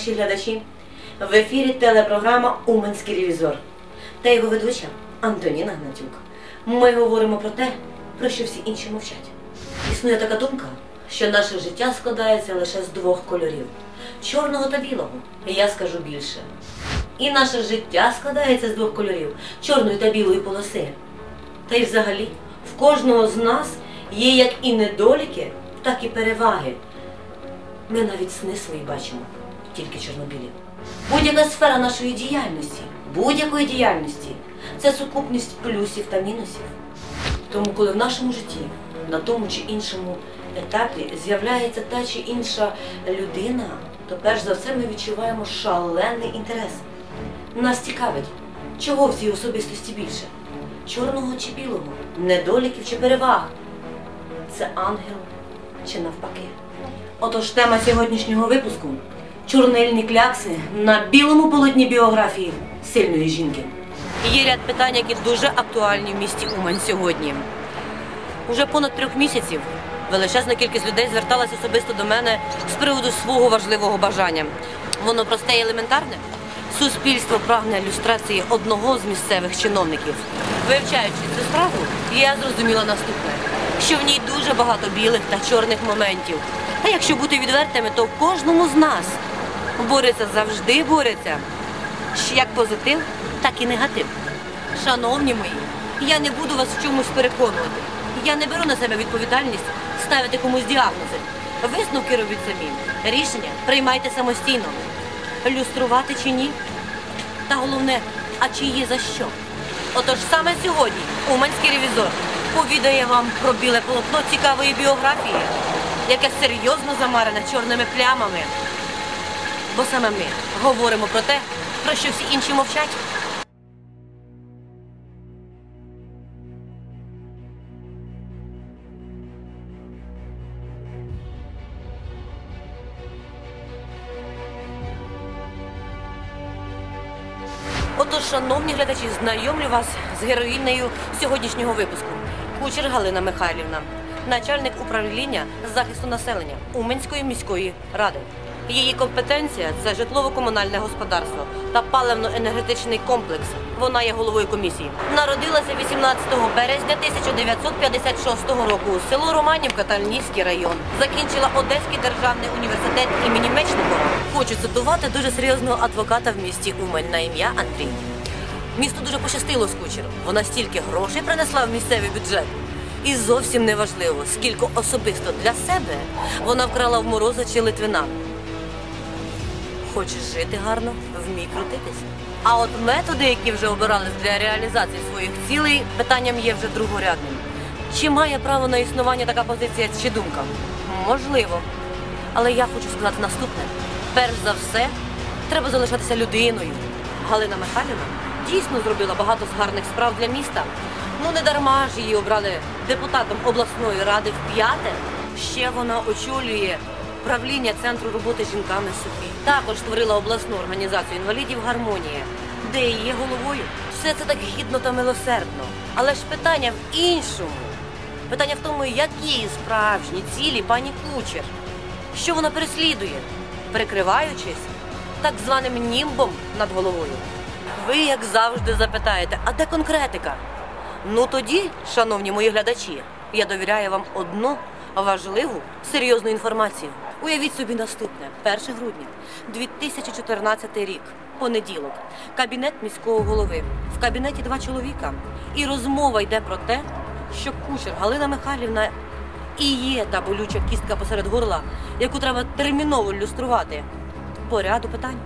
Наші глядачі. В ефірі телепрограма Уманський ревізор та його ведуча Антоніна Гнатюк. Ми говоримо про те, про що всі інші мовчать. Існує така думка, що наше життя складається лише з двох кольорів чорного та білого. Я скажу більше. І наше життя складається з двох кольорів чорної та білої полоси. Та й взагалі, в кожного з нас є як і недоліки, так і переваги. Ми навіть сни свої бачимо, тільки чорнобілі. Будь-яка сфера нашої діяльності, будь-якої діяльності це сукупність плюсів та мінусів. Тому, коли в нашому житті на тому чи іншому етапі з'являється та чи інша людина, то перш за все ми відчуваємо шалений інтерес. Нас цікавить, чого в цій особистості більше чорного чи білого, недоліків чи переваг. Це ангел чи навпаки. Отож, тема сьогоднішнього випуску чорнильні клякси на білому полотні біографії сильної жінки. Є ряд питань, які дуже актуальні в місті Умань сьогодні. Уже понад трьох місяців величезна кількість людей зверталася особисто до мене з приводу свого важливого бажання. Воно просте і елементарне. Суспільство прагне люстрації одного з місцевих чиновників. Вивчаючи цю справу, я зрозуміла наступне: що в ній дуже багато білих та чорних моментів. Та якщо бути відвертими, то в кожному з нас бореться завжди бореться. Як позитив, так і негатив. Шановні мої, я не буду вас в чомусь переконувати. Я не беру на себе відповідальність ставити комусь діагнози. Висновки робіть самі. Рішення приймайте самостійно. Люструвати чи ні? Та головне, а чи є за що? Отож саме сьогодні Уманський ревізор повідає вам про біле полотно цікавої біографії, яке серйозно замарене чорними плямами. Бо саме ми говоримо про те, про що всі інші мовчать. Отож, шановні глядачі, знайомлю вас з героїнею сьогоднішнього випуску. Кучер Галина Михайлівна, начальник управління захисту населення Уманської міської ради. Її компетенція це житлово-комунальне господарство та паливно-енергетичний комплекс. Вона є головою комісії. Народилася 18 березня 1956 року. у Село Романівка, Тальнівський район. Закінчила Одеський державний університет імені Мечникова. Хочу цитувати дуже серйозного адвоката в місті Умань на ім'я Андрій. Місту дуже пощастило з кучером. Вона стільки грошей принесла в місцевий бюджет. І зовсім не важливо, скільки особисто для себе вона вкрала в мороза чи Литвина. Хочеш жити гарно, вмій крутитись. А от методи, які вже обирали для реалізації своїх цілей, питанням є вже другорядним. Чи має право на існування така позиція чи думка? Можливо. Але я хочу сказати наступне: перш за все, треба залишатися людиною. Галина Михайлівна дійсно зробила багато з гарних справ для міста. Ну не дарма ж її обрали депутатом обласної ради в п'яте. Ще вона очолює правління центру роботи з жінками Софії. Також створила обласну організацію інвалідів Гармонія, де і є головою. Все це так гідно та милосердно. Але ж питання в іншому. Питання в тому, які справжні цілі пані Кучер. Що вона переслідує, прикриваючись так званим німбом над головою. Ви, як завжди, запитаєте, а де конкретика? Ну тоді, шановні мої глядачі, я довіряю вам одну важливу, серйозну інформацію. Уявіть собі наступне: 1 грудня 2014 рік, понеділок, кабінет міського голови. В кабінеті два чоловіка. І розмова йде про те, що кучер Галина Михайлівна і є та болюча кістка посеред горла, яку треба терміново люструвати. По ряду питань.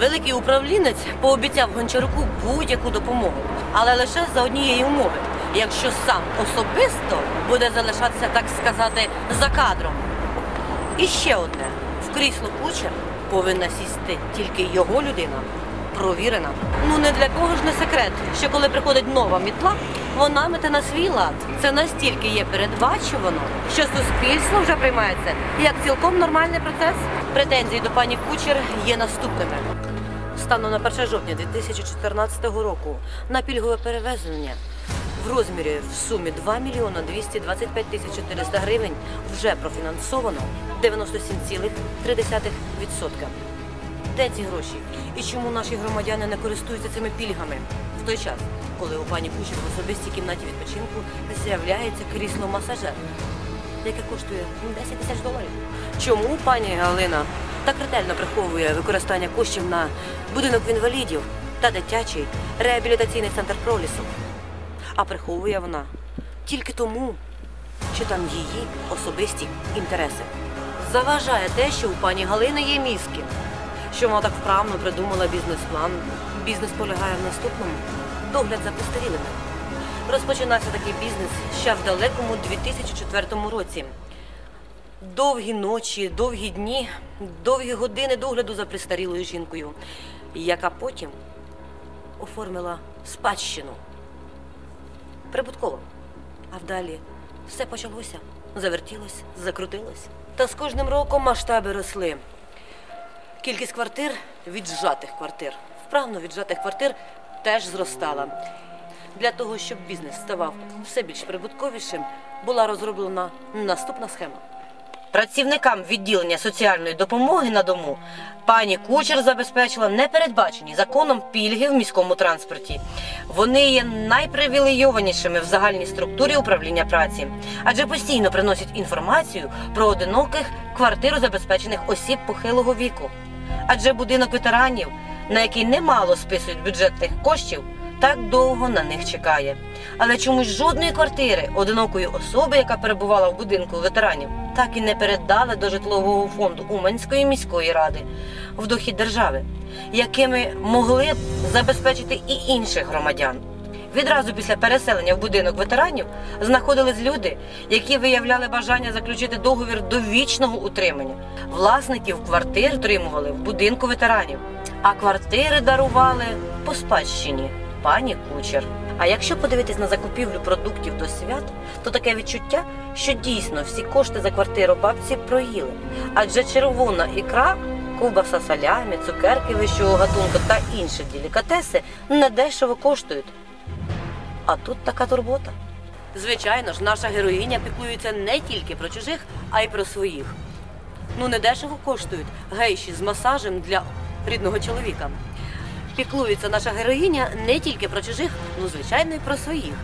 Великий управлінець пообіцяв Гончаруку будь-яку допомогу, але лише за однієї умови, якщо сам особисто буде залишатися, так сказати, за кадром. І ще одне: в крісло кучер повинна сісти тільки його людина, провірена. Ну не для кого ж не секрет, що коли приходить нова мітла, вона мете на свій лад. Це настільки є передбачувано, що суспільство вже приймається як цілком нормальний процес. Претензії до пані Кучер є наступними. Станом на 1 жовтня 2014 року на пільгове перевезення в розмірі в сумі 2 мільйона 225 тисяч 400 гривень вже профінансовано 97,3%. Де ці гроші? І чому наші громадяни не користуються цими пільгами в той час, коли у пані Кучер в особистій кімнаті відпочинку з'являється крісло-масажер, яке коштує 10 тисяч доларів? Чому пані Галина так ретельно приховує використання коштів на будинок інвалідів та дитячий реабілітаційний центр пролісу? А приховує вона тільки тому, що там її особисті інтереси. Заважає те, що у пані Галини є мізки, що вона так вправно придумала бізнес-план. Бізнес полягає в наступному догляд за постарілими. Розпочинався такий бізнес ще в далекому 2004 році. Довгі ночі, довгі дні, довгі години догляду за престарілою жінкою, яка потім оформила спадщину. Прибутково. А вдалі все почалося, завертілось, закрутилось. Та з кожним роком масштаби росли. Кількість квартир, віджатих квартир, вправно віджатих квартир теж зростала. Для того, щоб бізнес ставав все більш прибутковішим, була розроблена наступна схема. Працівникам відділення соціальної допомоги на дому пані Кучер забезпечила непередбачені законом пільги в міському транспорті. Вони є найпривілейованішими в загальній структурі управління праці, адже постійно приносять інформацію про одиноких квартирозабезпечених осіб похилого віку. Адже будинок ветеранів, на який немало списують бюджетних коштів, так довго на них чекає. Але чомусь жодної квартири одинокої особи, яка перебувала в будинку ветеранів, так і не передали до житлового фонду Уманської міської ради в дохід держави, якими могли б забезпечити і інших громадян. Відразу після переселення в будинок ветеранів знаходились люди, які виявляли бажання заключити договір довічного утримання. Власників квартир отримували в будинку ветеранів, а квартири дарували по спадщині пані кучер. А якщо подивитись на закупівлю продуктів до свят, то таке відчуття, що дійсно всі кошти за квартиру бабці проїли. Адже червона ікра, ковбаса салямі, цукерки вищого гатунку та інші делікатеси недешево коштують. А тут така турбота. Звичайно ж, наша героїня піклується не тільки про чужих, а й про своїх. Ну, недешево коштують гейші з масажем для рідного чоловіка. Піклується наша героїня не тільки про чужих, ну звичайно, і про своїх.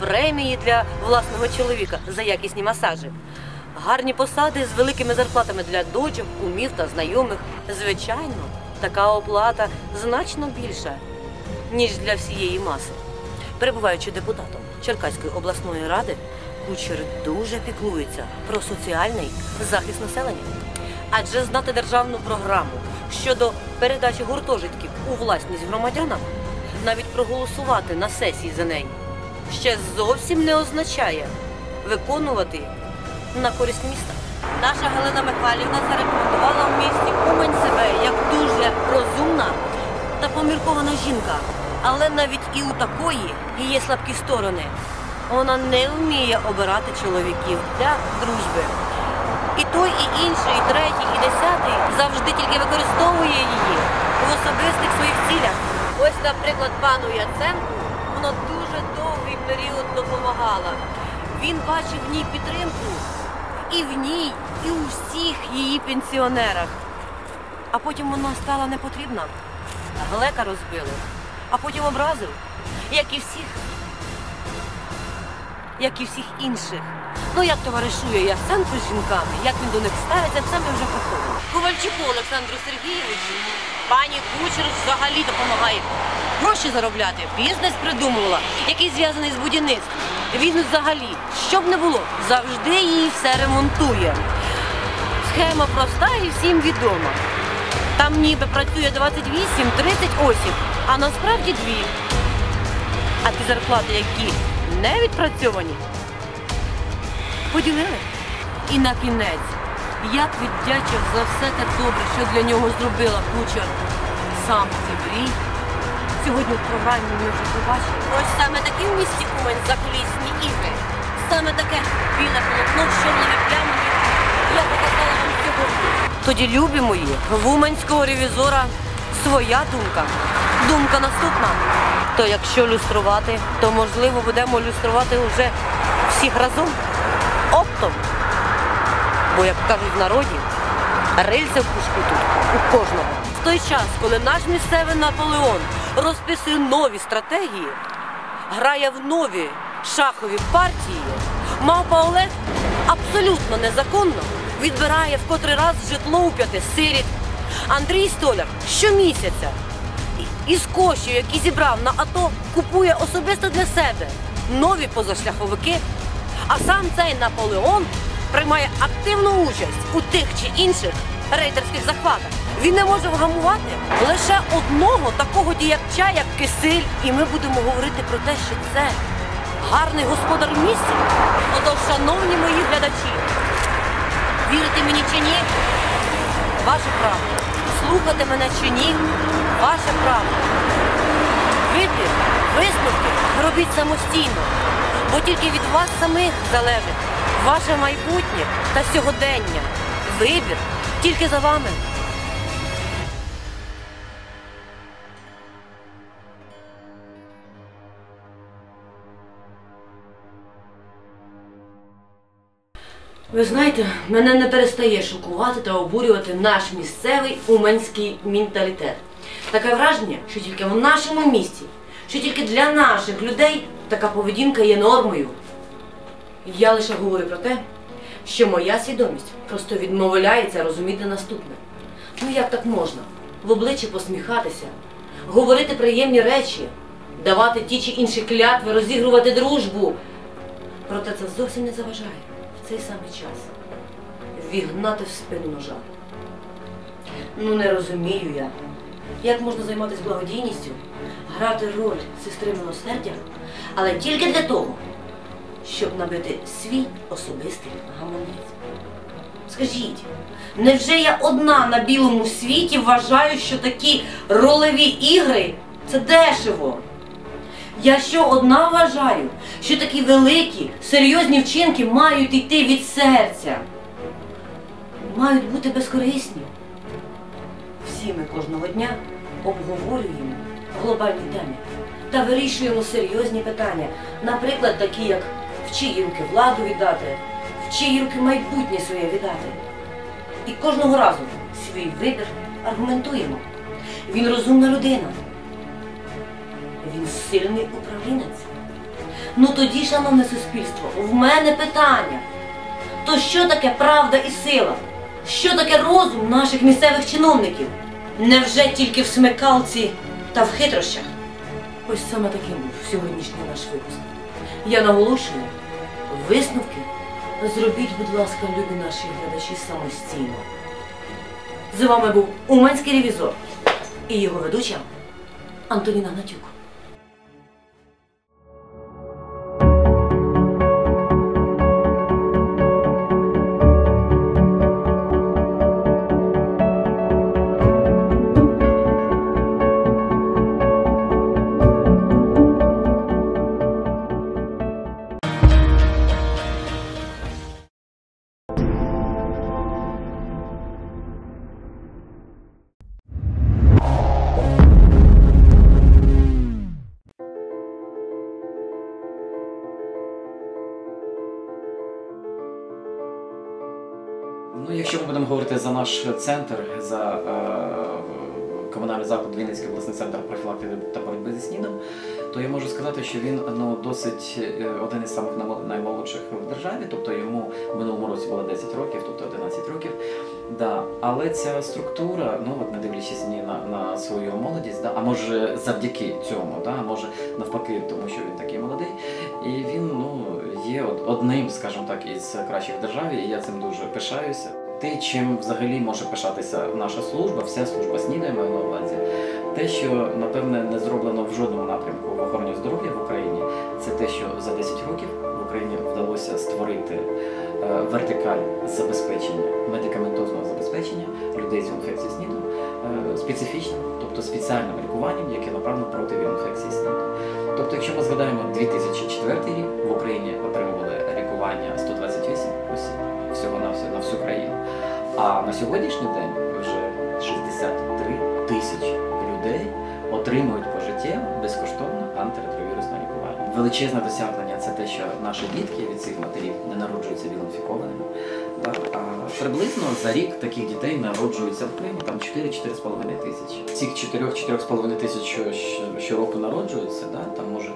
Премії для власного чоловіка за якісні масажі. Гарні посади з великими зарплатами для дочок, кумів та знайомих. Звичайно, така оплата значно більша, ніж для всієї маси. Перебуваючи депутатом Черкаської обласної ради, кучер дуже піклується про соціальний захист населення. Адже знати державну програму щодо передачі гуртожитків у власність громадянам, навіть проголосувати на сесії за неї, ще зовсім не означає виконувати на користь міста. Наша Галина Михайлівна зарекомендувала в місті Умань себе як дуже розумна та поміркована жінка. Але навіть і у такої є слабкі сторони. Вона не вміє обирати чоловіків для дружби. І той, і інший, і третій, і десятий завжди тільки використовує наприклад, пану Яценку вона дуже довгий період допомагала. Він бачив в ній підтримку і в ній, і у всіх її пенсіонерах. А потім вона стала непотрібна. Глека розбили, а потім образив, як і всіх, як і всіх інших. Ну, як товаришує Яценко з жінками, як він до них ставиться, це ми вже походимо. Ковальчуку Олександру Сергійовичу, пані Кучер взагалі допомагає гроші заробляти. Бізнес придумувала, який зв'язаний з будівництвом. Він взагалі, що б не було, завжди її все ремонтує. Схема проста і всім відома. Там ніби працює 28-30 осіб, а насправді дві. А ті зарплати, які не відпрацьовані, поділили. І на кінець, як віддячив за все те добре, що для нього зробила кучер сам Цибрій. Сьогодні в програмі ми вже побачили. Ось саме такі в місті Умань закулісні ігри. Саме таке біле полотно з чорними плямами. Я показала вам сьогодні. Тоді, любі мої, в уманського ревізора своя думка. Думка наступна. То якщо люструвати, то можливо будемо люструвати вже всіх разом оптом. Бо, як кажуть в народі, рильця в пушку тут у кожного. В той час, коли наш місцевий Наполеон розписує нові стратегії, грає в нові шахові партії, мавпа Олег абсолютно незаконно відбирає в котрий раз житло у п'яти сиріт. Андрій Столяр щомісяця із коштів, які зібрав на АТО, купує особисто для себе нові позашляховики, а сам цей Наполеон приймає активну участь у тих чи інших рейдерських захватах. Він не може вгамувати лише одного такого діяча, як Кисиль, і ми будемо говорити про те, що це гарний господар в місті. Отож, шановні мої глядачі, вірите мені чи ні? Ваше право. Слухати мене чи ні? Ваше право. Вибір, висновки робіть самостійно, бо тільки від вас самих залежить ваше майбутнє та сьогодення. Вибір тільки за вами. Ви знаєте, мене не перестає шокувати та обурювати наш місцевий уманський менталітет. Таке враження, що тільки в нашому місті, що тільки для наших людей така поведінка є нормою. Я лише говорю про те, що моя свідомість просто відмовляється розуміти наступне. Ну як так можна? В обличчя посміхатися, говорити приємні речі, давати ті чи інші клятви, розігрувати дружбу. Проте це зовсім не заважає цей самий час вігнати в спину ножа. Ну не розумію я, як можна займатися благодійністю, грати роль сестри милосердя, але тільки для того, щоб набити свій особистий гаманець. Скажіть, невже я одна на білому світі вважаю, що такі ролеві ігри це дешево? Я що одна вважаю, що такі великі, серйозні вчинки мають йти від серця, мають бути безкорисні. Всі ми кожного дня обговорюємо глобальні теми та вирішуємо серйозні питання, наприклад, такі як в чиї руки владу віддати, в чиї руки майбутнє своє віддати. І кожного разу свій вибір аргументуємо. Він розумна людина. Він сильний управлінець. Ну тоді, шановне суспільство, в мене питання. То що таке правда і сила? Що таке розум наших місцевих чиновників? Невже тільки в смикалці та в хитрощах? Ось саме таким був сьогоднішній наш випуск. Я наголошую, висновки зробіть, будь ласка, любі наші глядачі самостійно. З вами був Уманський ревізор і його ведуча Антоніна Гнатюк. Наш центр, за е, комунальний заклад Вінницький обласний центр профілактики та боротьби зі СНІДом, то я можу сказати, що він ну, досить е, один із самих наймолодших в державі, тобто йому в минулому році було 10 років, тобто 11 років. Да. Але ця структура, ну от не дивлячись ні на, на свою молодість, да, а може завдяки цьому, да, а може навпаки, тому що він такий молодий, і він ну, є одним, скажімо так, із кращих в державі, і я цим дуже пишаюся. Те, чим взагалі може пишатися наша служба, вся служба СНІДа, маю на увазі, те, що напевне не зроблено в жодному напрямку в охороні здоров'я в Україні, це те, що за 10 років в Україні вдалося створити е, вертикаль забезпечення медикаментозного забезпечення людей з інфекцією СНІДу е, специфічним, тобто спеціальним лікуванням, яке направлено проти інфекції СНІДу. Тобто, якщо ми згадаємо 2004 рік, в Україні отримували лікування 128 осіб всього на всю, на всю країну. А на сьогоднішній день вже 63 тисячі людей отримують пожиттєво безкоштовно величезне досягнення це те, що наші дітки від цих матерів не народжуються вілонфікованими. Приблизно за рік таких дітей народжується в Україні там 4-4,5 тисячі. Цих 4-4,5 тисяч що, що- щороку народжуються, да? там може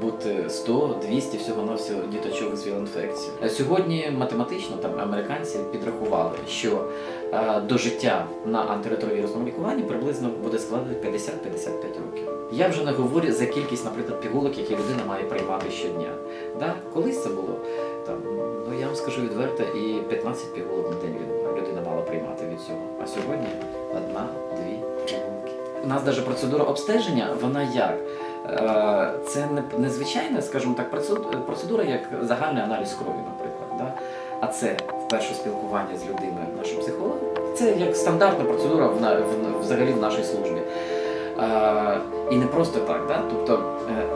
бути 100, 200 всього на діточок з віл-інфекцією. Сьогодні математично там американці підрахували, що е, до життя на антиретровірусному лікуванні приблизно буде складати 50-55 років. Я вже не говорю за кількість, наприклад, пігулок, які людина має приймати щодня. Да? Колись це було там, ну я вам скажу відверто, і 15 пігулок на день людина мала приймати від цього. А сьогодні одна-дві пігулки. У нас навіть процедура обстеження, вона як? Е, Це не, звичайна, скажімо так, процедура, як загальний аналіз крові, наприклад. Да? А це вперше спілкування з людиною нашим психологом. Це як стандартна процедура в, в, взагалі в нашій службі. Е, і не просто так, да? тобто е,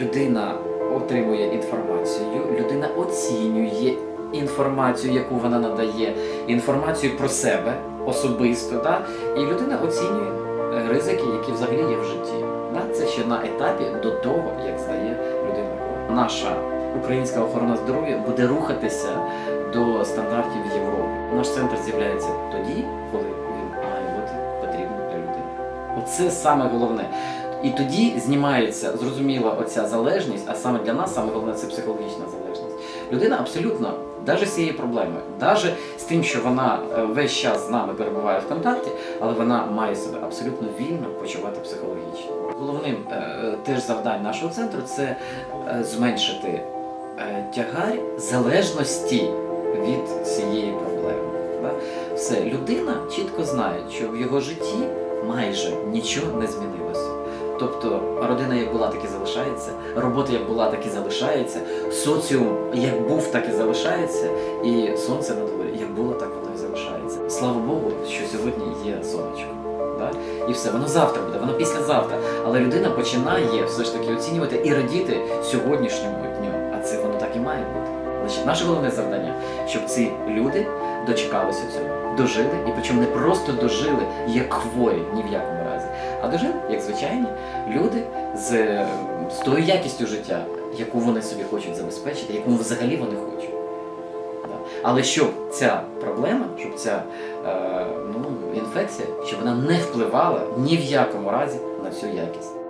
людина отримує інформацію, людина оцінює інформацію, яку вона надає, інформацію про себе особисто, да? і людина оцінює е, ризики, які взагалі є в житті. Да? Це ще на етапі до того, як здає людина. Наша українська охорона здоров'я буде рухатися до стандартів Європи. Наш центр з'являється тоді, коли він має бути потрібен для людини. Оце саме головне. І тоді знімається зрозуміла оця залежність, а саме для нас саме головне це психологічна залежність. Людина абсолютно, навіть з цією проблемою, навіть з тим, що вона е, весь час з нами перебуває в контакті, але вона має себе абсолютно вільно почувати психологічно. Головним е, теж завдань нашого центру це е, зменшити тягар залежності від цієї проблеми. Все, людина чітко знає, що в його житті майже нічого не змінилося. Тобто родина як була, так і залишається, робота як була, так і залишається, соціум як був, так і залишається, і сонце на дворі як було, так воно і залишається. Слава Богу, що сьогодні є сонечко. Да? І все, воно завтра буде, воно післязавтра. Але людина починає все ж таки оцінювати і радіти сьогоднішньому дню. А це воно так і має бути. Значить, наше головне завдання, щоб ці люди дочекалися цього, дожили, і причому не просто дожили як хворі ні в якому разі, як звичайні люди з, з тою якістю життя, яку вони собі хочуть забезпечити, яку взагалі вони хочуть. Але щоб ця проблема, щоб ця е, ну, інфекція, щоб вона не впливала ні в якому разі на всю якість.